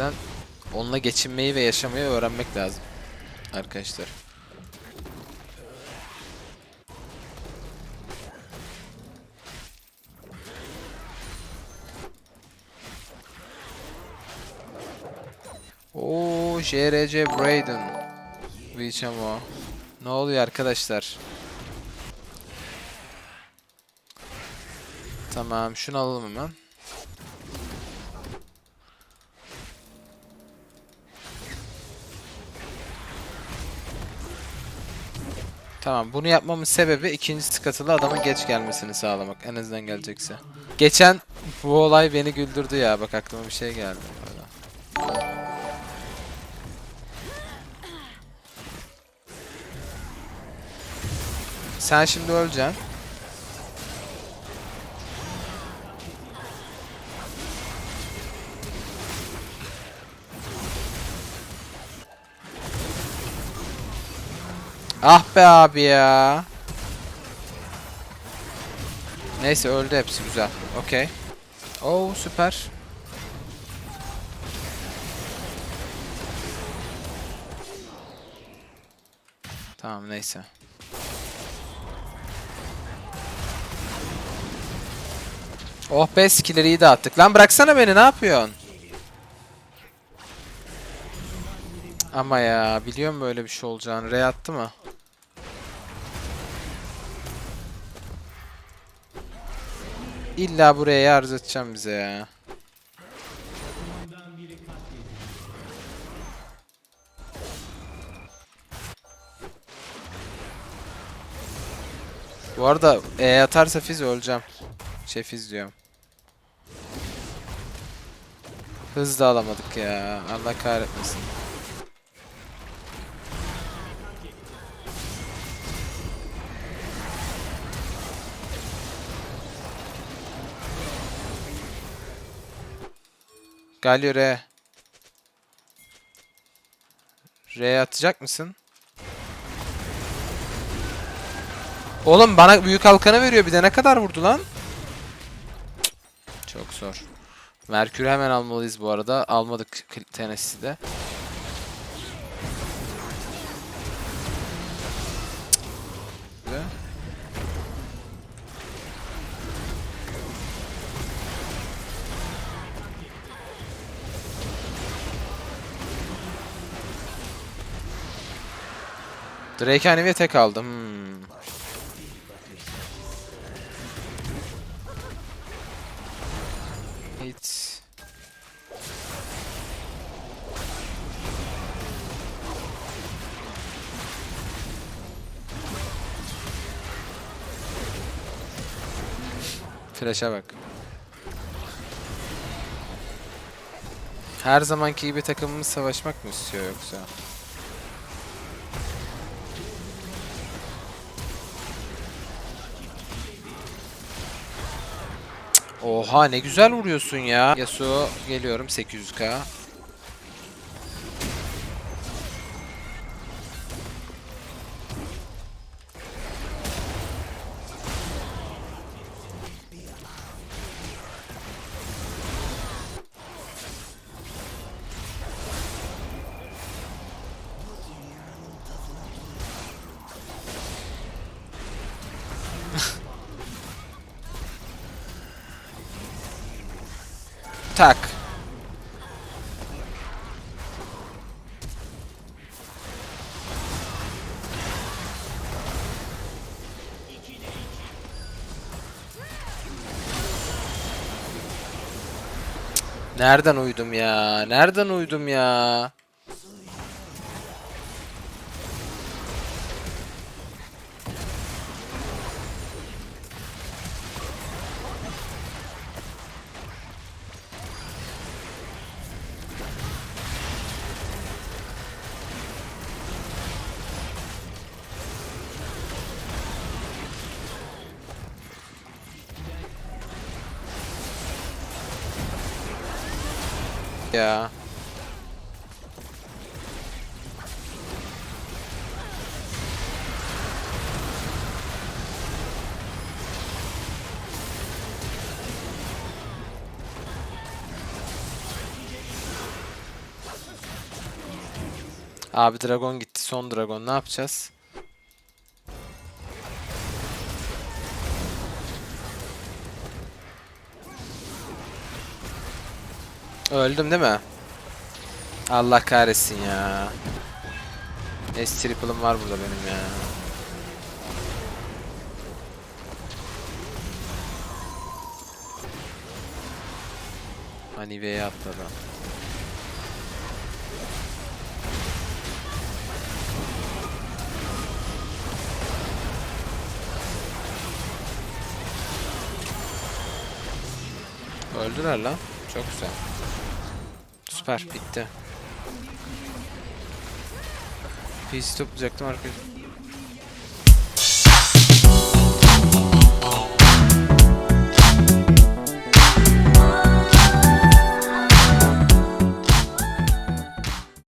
yüzden onunla geçinmeyi ve yaşamayı öğrenmek lazım. Arkadaşlar. Oo, JRC Braden. Vichamo. Ne oluyor arkadaşlar? Tamam, şunu alalım hemen. Tamam, bunu yapmamın sebebi ikinci skatılı adamın geç gelmesini sağlamak. En azından gelecekse. Geçen bu olay beni güldürdü ya. Bak aklıma bir şey geldi. arada. Sen şimdi öleceksin. Ah be abi ya. Neyse öldü hepsi güzel. Okey. Oo süper. Tamam neyse. Oh be skill'leri iyi dağıttık. Lan bıraksana beni ne yapıyorsun? Ama ya biliyorum böyle bir şey olacağını. Re attı mı? İlla buraya yarz edeceğim bize ya. Bu arada E atarsa Fizz öleceğim. Şey Fizz diyorum. Hız da alamadık ya. Allah kahretmesin. Galio R. R atacak mısın? Oğlum bana büyük halkanı veriyor. Bir de ne kadar vurdu lan? Çok zor. Merkür'ü hemen almalıyız bu arada. Almadık Tennessee'de. Drake Hanif'e tek aldım. Hmm. Hiç. Flash'a bak. Her zamanki gibi takımımız savaşmak mı istiyor yoksa? Oha ne güzel vuruyorsun ya. Yasuo geliyorum 800k. Tak. Nereden uydum ya? Nereden uydum ya? Ya. Abi dragon gitti. Son dragon. Ne yapacağız? Öldüm değil mi? Allah kahretsin ya. S triple'ım var burada benim ya. Hanive'ye atladı. Öldüler lan. Çok güzel. Süper bitti. PC toplayacaktım arkadaşlar.